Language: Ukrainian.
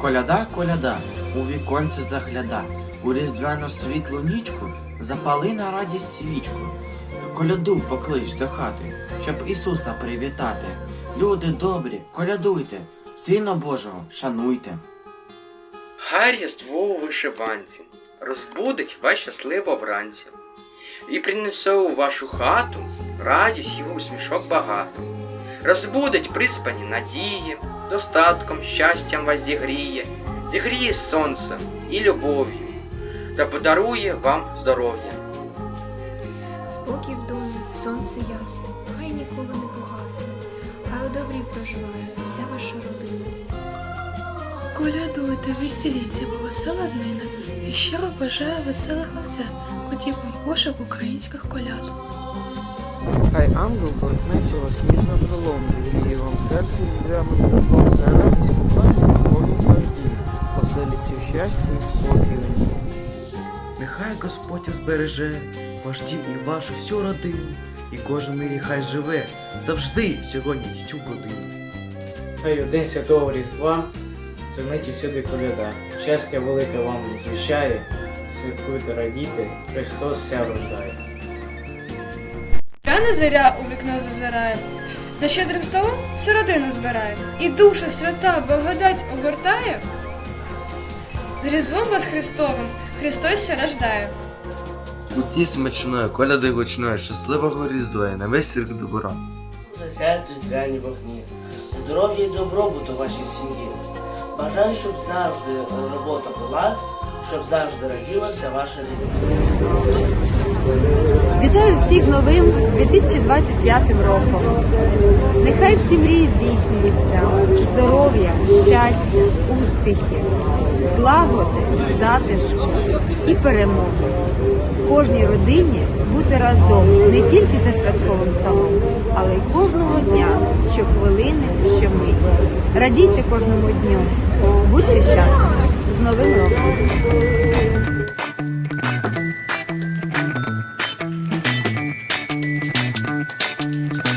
Коляда, коляда, у віконце загляда, у різдвяну світлу нічку запали на радість свічку. Коляду поклич до хати, щоб Ісуса привітати. Люди добрі, колядуйте, Сина Божого шануйте. Хай різдво у вишиванці розбудить вас щасливо вранці і принесе у вашу хату радість і усмішок багато. Розбудить приспані надії, достатком, щастям вас зігріє, зігріє сонцем і любов'ю та подарує вам здоров'я. Спокій в домі, сонце ясне, хай ніколи не погасне, хай у добрі проживає вся ваша родина. Колядуйте, веселіться, бо весела днина. І щиро бажаю веселих вам свят, котів вам пошук українських коляд. Хай ангел торкнеться вас ніжно крилом, зігріє вам серце різдвяним теплом, хай радість кохання наповнить ваш дім, поселиться в щасті і спокою. Нехай Господь збереже ваш дім і вашу всю родину, і кожен мирі хай живе завжди сьогодні й цю годину. Хай у день святого Різдва дзвонить усюди коляда. Щастя велике вам звіщає, святкуйте, радійте, Христос ся рождає. Рано заря у вікно зазирає, за щедрим столом всю родину збирає, і душа свята благодать обертає. З Різдвом вас Христовим Христос ся рождає. Куті смачної, коляди гучної, щасливого різдва і на весь рік добра. Засяють різдвяні вогні, здоров'я і добробуту вашій сім'ї. Бажаю, щоб завжди робота була, щоб завжди раділа вся ваша рідня. Вітаю всіх з новим 2025 роком. Нехай всі мрії здійснюються. Здоров'я, щастя, успіхи, злагоди, затишку і перемоги. Кожній родині бути разом не тільки за святковим столом, але й кожного дня, щохвилини, щомиті. Радійте кожному дню. Будьте щасливі! З Новим роком! Música